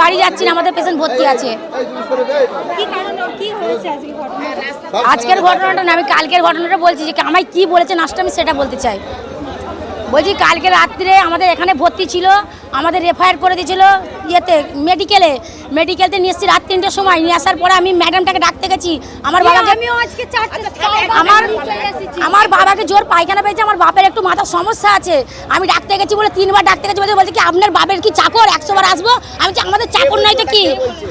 বাড়ি যাচ্ছি না আমাদের পেশেন্ট ভর্তি আছে। আজকের ঘটনাটা না আমি কালকের ঘটনাটা বলছি যে আমায় কি বলেছে নার্সটা আমি সেটা বলতে চাই। বলছি কালকে রাত্রে আমাদের এখানে ভর্তি ছিল আমাদের রেফায়ার করে দিয়েছিল ইয়েতে মেডিকেলে মেডিকেলতে নিয়ে এসেছি রাত তিনটের সময় নিয়ে আসার পরে আমি ম্যাডামটাকে ডাকতে গেছি। আমার বাবাকে আমিও আজকে আমার আমার বাবাকে জোর পায়খানা পেয়েছে আমার বাপের একটু মাথার সমস্যা আছে। আমি ডাকতে গেছি বলে তিনবার ডাকতে গেছি বলে বলছে কি আপনার বাপের কি চাকর? একশো বার আসব? আমি আমাদের চাকর নাই তো কি?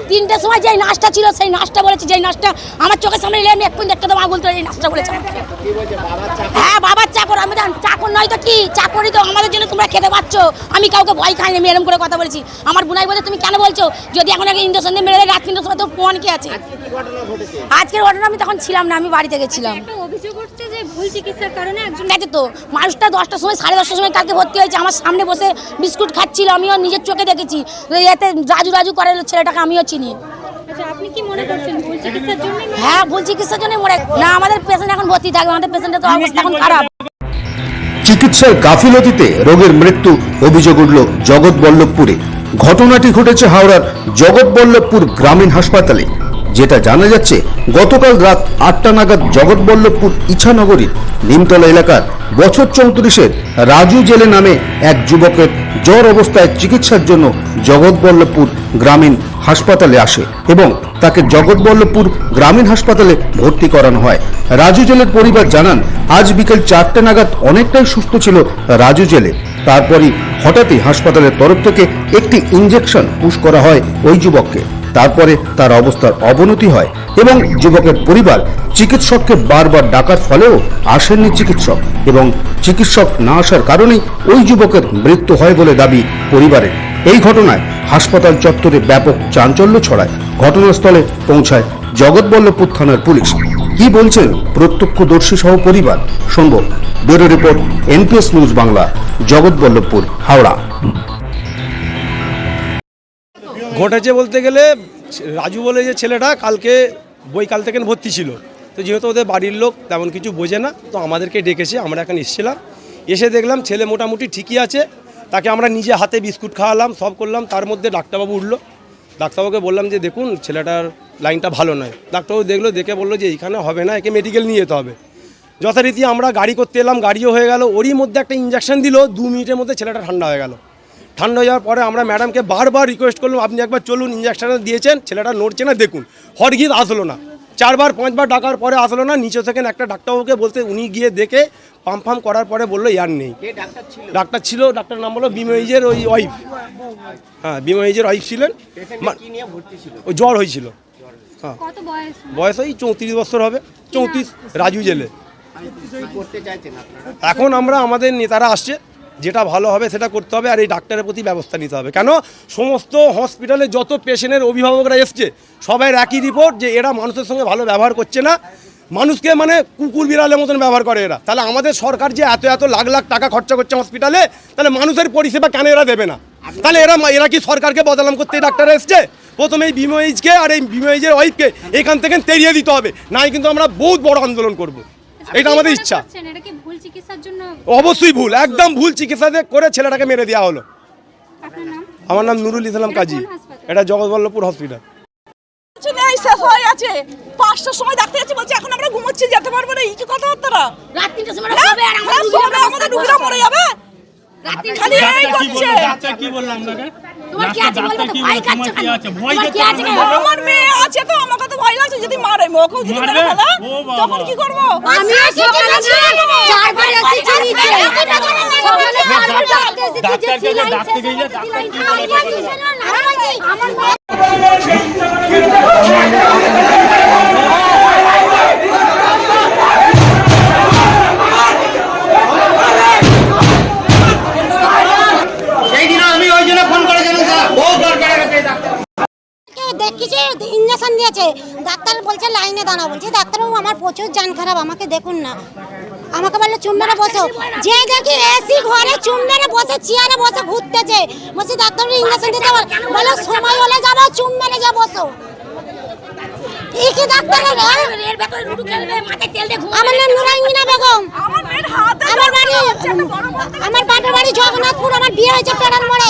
তিনটের সময় যেই নাচটা ছিল সেই নাচটা বলেছি যেই নাচটা আমার চোখের সামনে এলে আমি এক্ষুনি দেখতে দেবো আগুন তো এই নাচটা বলেছে হ্যাঁ বাবার চাকর আমি জান চাকর নয় তো কি? চাকরই তো আমাদের জন্য তোমরা খেতে পাচ্ছ আমি কাউকে ভয় খাইনি আমি এরকম করে কথা বলেছি। আমার বোনাই বলে তুমি কেন বলছো? যদি এখন আগে ইন্ডোসন দিয়ে মেরে দেয় রাত তিনটের সময় তো ফোন কি আছে? আজকের ঘটনা আমি তখন ছিলাম না আমি বাড়িতে গেছিলাম। একটা অভিযোগ উঠছে যে ভুল চিকিৎসার কারণে একজন গেছে তো মানুষটা দশটার সময় সাড়ে দশটার সময় কালকে ভর্তি হয়েছে। আমার সামনে বসে বিস্কুট খাচ্ছিল আমিও নিজের চোখে দেখেছি। এতে রাজু রাজু করে ছেলেটাকে আমিও চিনি। আচ্ছা আপনি কি মনে করছেন ভুল চিকিৎসার জন্য হ্যাঁ ভুল চিকিৎসার জন্য মরে না আমাদের পেশেন্ট এখন ভর্তি থাকবে আমাদের পেশেন্টের তো অবস্থা এখন খারাপ। চিকিৎসার গাফিলতিতে রোগের মৃত্যু অভিযোগ উঠল জগৎবল্লভপুরে। ঘটনাটি ঘটেছে হাওড়ার জগৎবল্লভপুর গ্রামীণ হাসপাতালে, যেটা জানা যাচ্ছে গতকাল রাত আটটা নাগাদ জগৎবল্লভপুর ইছানগরীর নিমতলা এলাকার বছর চৌত্রিশের রাজু জেলে নামে এক যুবকের জ্বর অবস্থায় চিকিৎসার জন্য জগৎবল্লভপুর গ্রামীণ হাসপাতালে আসে এবং তাকে জগৎবল্লভপুর গ্রামীণ হাসপাতালে ভর্তি করানো হয়। রাজু জেলের পরিবার জানান, আজ বিকেল চারটে নাগাদ অনেকটাই সুস্থ ছিল রাজু জেলে। তারপরই হঠাৎই হাসপাতালের তরফ থেকে একটি ইঞ্জেকশন পুশ করা হয় ওই যুবককে। তারপরে তার অবস্থার অবনতি হয় এবং যুবকের পরিবার চিকিৎসককে বারবার ডাকার ফলেও আসেননি চিকিৎসক এবং চিকিৎসক না আসার কারণেই ওই যুবকের মৃত্যু হয় বলে দাবি পরিবারের। এই ঘটনায় হাসপাতাল চত্বরে ব্যাপক চাঞ্চল্য ছড়ায়। ঘটনাস্থলে পৌঁছায় জগৎবল্লভপুর থানার পুলিশ। কি বলছেন প্রত্যক্ষদর্শী সহ পরিবার? শুনব। Bureau report, NPS news Bangla, Jagatballavpur, Howrah. ঘটেছে বলতে গেলে, রাজু বলে যে ছেলেটা কালকে বইকাল থেকে ভর্তি ছিল। তো যেহেতু ওদের বাড়ির লোক, তেমন কিছু বোঝে না। তো আমাদেরকে ডেকেছে, আমরা এখন এসেছিলাম। এসে দেখলাম ছেলে মোটামুটি ঠিকই আছে। তাকে আমরা নিজে হাতে বিস্কুট খাওয়ালাম, সব করলাম, তার মধ্যে ডাক্তারবাবু উঠল। ডাক্তারবাবুকে বললাম যে, দেখুন, ছেলেটার লাইনটা ভালো নয়। ডাক্তারবাবু দেখল, দেখে বলল যে, এইখানে হবে না, একে মেডিকেল নিয়ে যেতে হবে। যথারীতি আমরা গাড়ি করতে এলাম, গাড়িও হয়ে গেল। ওরই মধ্যে একটা ইঞ্জেকশন দিল, দু মিনিটের মধ্যে ছেলেটা ঠান্ডা হয়ে গেল। ঠান্ডা হয়ে যাওয়ার পরে আমরা ম্যাডামকে বারবার রিকোয়েস্ট করলাম, আপনি একবার চলুন ইঞ্জেকশনটা দিয়েছেন, ছেলেটা নড়ছে না, দেখুন। হরগিত আসলো না। চারবার পাঁচবার ডাকার পরে আসলো না নিচে থেকে একটা ডাক্তারবাবুকে বলতে উনি গিয়ে দেখে পাম্প ফাম করার পরে বলল ইয়ার নেই। ডাক্তার ছিল? ডাক্তার নাম হলো বিময়েজের ওই ওয়াইফ। হ্যাঁ বিময়েজের ওয়াইফ ছিলেন। জ্বর হয়েছিল। হ্যাঁ। বয়স? বয়স ওই চৌত্রিশ বছর হবে। চৌত্রিশ রাজু জেলে। এখন আমরা আমাদের নেতারা আসছে। যেটা ভালো হবে সেটা করতে হবে আর এই ডাক্তারের প্রতি ব্যবস্থা নিতে হবে। কেন? সমস্ত হসপিটালে যত পেশেন্টের অভিভাবকরা এসছে সবাই একই রিপোর্ট যে এরা মানুষের সঙ্গে ভালো ব্যবহার করছে না। মানুষকে মানে কুকুর বিড়ালের মতন ব্যবহার করে এরা। তাহলে আমাদের সরকার যে এত এত লাখ লাখ টাকা খরচা করছে হসপিটালে তাহলে মানুষের পরিষেবা কেন এরা দেবে না? তাহলে এরা এরা কি সরকারকে বদনাম করতে ডাক্তার এসছে? প্রথমে এই বিময়েজকে আর এই বিময়েজের ওয়াইফকে এখান থেকে তেড়িয়ে দিতে হবে। নাই কিন্তু আমরা বহুত বড় আন্দোলন করব। এটা আমাদের ইচ্ছা। করছেন এটা কি ভুল চিকিৎসার জন্য? অবশ্যই ভুল একদম ভুল চিকিৎসা করে ছেলেটাকে মেরে দেওয়া হলো। আমার নাম নুরুল ইসলাম কাজী। এটা জগৎবল্লভপুর হসপিটাল। হয়ে পাঁচটার সময় ডাক্তার যাচ্ছে বলছে এখন আমরা ঘুমোচ্ছি যেতে পারব না। এই কি কথাবার্তা রাত তিনটের সময় হ্যাঁ? হবে আর আমাদের হ্যাঁ, আমাদের রুগীরা মরে যাবে। খালি এই করছে। ডাক্তার কি বলল আপনাকে তোমার কি আছে বলবে তো? ভয় খাচ্ছ কি আছে? ভয় তোমার কি খাচ্ছ আছে কেন? কেন? আমার মেয়ে আছে তো আমাকে তো ভয় লাগছে যদি মারে। যদি? ফেলে। তখন কি করব? আমি সকালে চারবার এসেছি নিচে সকালে চারবার ডাক্তারকে যে যে লাইন ডাকতে শেষ ডাক্তার কি বলে? বাড়ি ছিল না, আমার বাড়ি- ইঞ্জেকশন দিয়েছে। ডাক্তার বলছে লাইনে দাঁড়া বলছে ডাক্তারবাবু আমার প্রচুর জান খারাপ আমাকে দেখুন না। আমাকে বলল চুম মেরে বসো। যে দেখি এসি ঘরে চুম মেরে বসে চেয়ারে বসে ঘুরতেছে। বলছি ডাক্তার ইঞ্জেকশন দিতে বল- বলো সময় হলে যাব চুম মেরে যা বসো। দিয়ে আমার নাম নুরাইমিনা বেগম। আমার মেয়ের হাতে আমার বাড়ি আমার বাড়ি জগন্নাথপুর আমার বিয়ে হয়েছে পেড়ার মোড়ে।